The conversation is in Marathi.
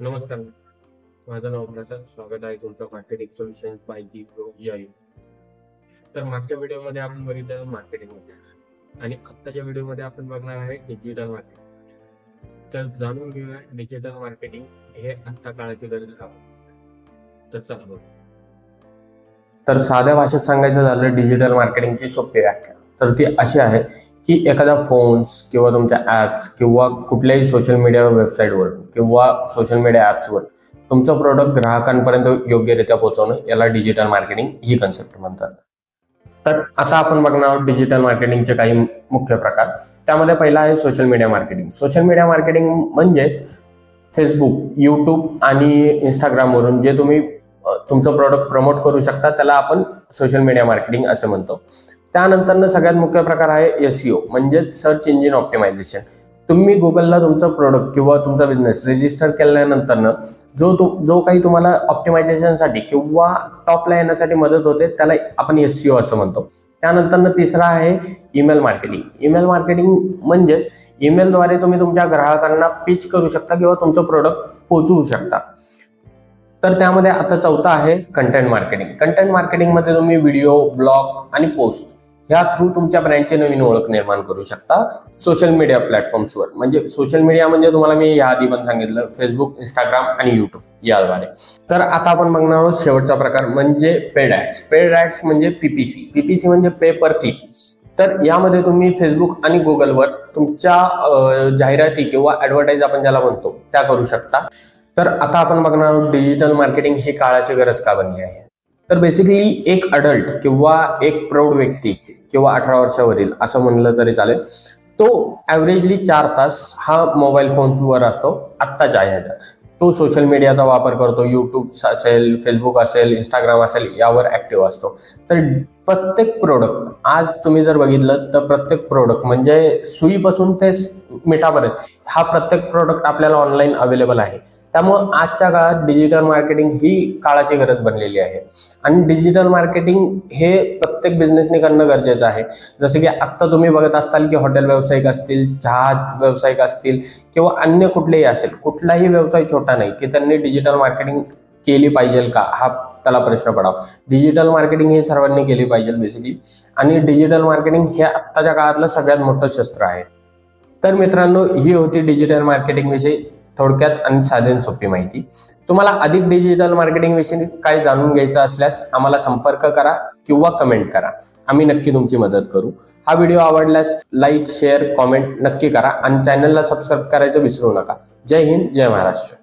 नमस्कार. माझं नाव प्रसाद स्वागत आहे तुमचं marketing solution by the pro यायू तर मागच्या व्हिडिओमध्ये आपण बघितलं मार्केटिंग आणि आत्ताच्या व्हिडिओमध्ये आपण बघणार आहे डिजिटल मार्केटिंग तर जाणून घेऊया डिजिटल मार्केटिंग हे आत्ता काळाची गरज का तर चला बघू. तर साध्या भाषेत सांगायचं झालं डिजिटल मार्केटिंगची सोपी व्याख्या. तर ती अशी आहे की एखादा फोन्स किंवा तुमच्या ॲप्स किंवा कुठल्याही सोशल मीडिया वेबसाईटवर किंवा सोशल मीडिया ॲप्सवर तुमचं प्रोडक्ट ग्राहकांपर्यंत योग्यरित्या पोहोचवणं याला डिजिटल मार्केटिंग ही कन्सेप्ट म्हणतात. तर आता आपण बघणार आहोत डिजिटल मार्केटिंगचे काही मुख्य प्रकार. त्यामध्ये पहिला आहे social media marketing social media marketing म्हणजेच फेसबुक यूट्यूब आणि इंस्टाग्रामवरून जे तुम्ही तुमचं प्रोडक्ट प्रमोट करू शकता त्याला आपण सोशल मीडिया मार्केटिंग असं म्हणतो. त्यानंतर सगळ्यात मुख्य प्रकार आहे एसईओ म्हणजेच सर्च इंजिन ऑप्टिमायझेशन तुम्ही गुगलला तुमचं प्रोडक्ट किंवा तुमचा बिझनेस रजिस्टर केल्यानंतर जो तो जो काही तुम्हाला ऑप्टिमायझेशनसाठी किंवा टॉपला येण्यासाठी मदत होते त्याला आपण एसईओ असं म्हणतो. त्यानंतर तिसरा आहे ईमेल मार्केटिंग ईमेल मार्केटिंग म्हणजेच ईमेलद्वारे तुम्ही तुमच्या ग्राहकांना पिच करू शकता किंवा तुमचं प्रोडक्ट पोहोचवू शकता. तर त्यामध्ये आता चौथा आहे कंटेंट मार्केटिंग कंटेंट मार्केटिंगमध्ये तुम्ही व्हिडिओ ब्लॉग आणि पोस्ट ह्या थ्रू तुमच्या ब्रँडची नवीन ओळख निर्माण करू शकता सोशल मीडिया प्लॅटफॉर्म्सवर म्हणजे सोशल मीडिया म्हणजे तुम्हाला मी या आधी पण सांगितलं फेसबुक इंस्टाग्राम आणि युट्यूब याद्वारे. तर आता आपण बघणार आहोत शेवटचा प्रकार म्हणजे पेड ऍड्स पेड ऍड्स म्हणजे पीपीसी पीपीसी म्हणजे पे पर क्लिक तर यामध्ये तुम्ही फेसबुक आणि गुगलवर तुमच्या जाहिराती किंवा ऍडव्हर्टाईज आपण ज्याला म्हणतो त्या करू शकता. तर आता आपण बघणार आहोत डिजिटल मार्केटिंग ही काळाची गरज का बनली आहे? तर बेसिकली एक अडल्ट किंवा एक प्रौढ व्यक्ती किंवा अठरा वर्षावरील असं म्हणलं तरी चालेल. तो ॲव्हरेजली चार तास हा मोबाईल फोनवर असतो आत्ताच्या ह्याच्यात. तो सोशल मीडियाचा वापर करतो यूट्यूब असेल फेसबुक असेल इंस्टाग्राम असेल यावर ऍक्टिव्ह असतो. तर प्रत्येक प्रोडक्ट आज तुम्ही जर बघितलं तर प्रत्येक प्रोडक्ट म्हणजे सुईपासून ते मिठापर्यंत हा प्रत्येक प्रोडक्ट आपल्याला ऑनलाईन अवेलेबल आहे. त्यामुळं आजच्या काळात डिजिटल मार्केटिंग ही काळाची गरज बनलेली आहे. आणि डिजिटल मार्केटिंग हे प्रत्येक बिझनेसने करणं गरजेचं आहे. जसं की आत्ता तुम्ही बघत असताल की हॉटेल व्यावसायिक असतील चहा व्यावसायिक असतील किंवा अन्य कुठलेही असेल कुठलाही व्यवसाय छोटा नाही की त्यांनी डिजिटल मार्केटिंग केली पाहिजे का? हा त्याला प्रश्न पडावा. डिजिटल मार्केटिंग हे सर्वांनी केली पाहिजे बेसिकली आणि डिजिटल मार्केटिंग हे आत्ताच्या काळातलं सगळ्यात मोठं शस्त्र आहे. तर मित्रांनो ही होती डिजिटल मार्केटिंग विषयी थोडक्यात आणि साधे सोपी माहिती. तुम्हाला अधिक डिजिटल मार्केटिंग विषयी काय जाणून घ्यायचं असल्यास आम्हाला संपर्क करा किंवा कमेंट करा. आम्ही नक्की तुमची मदत करू. हा व्हिडिओ आवडल्यास लाईक शेअर कॉमेंट नक्की करा आणि चॅनलला सबस्क्राईब करायचं विसरू नका. जय हिंद जय महाराष्ट्र.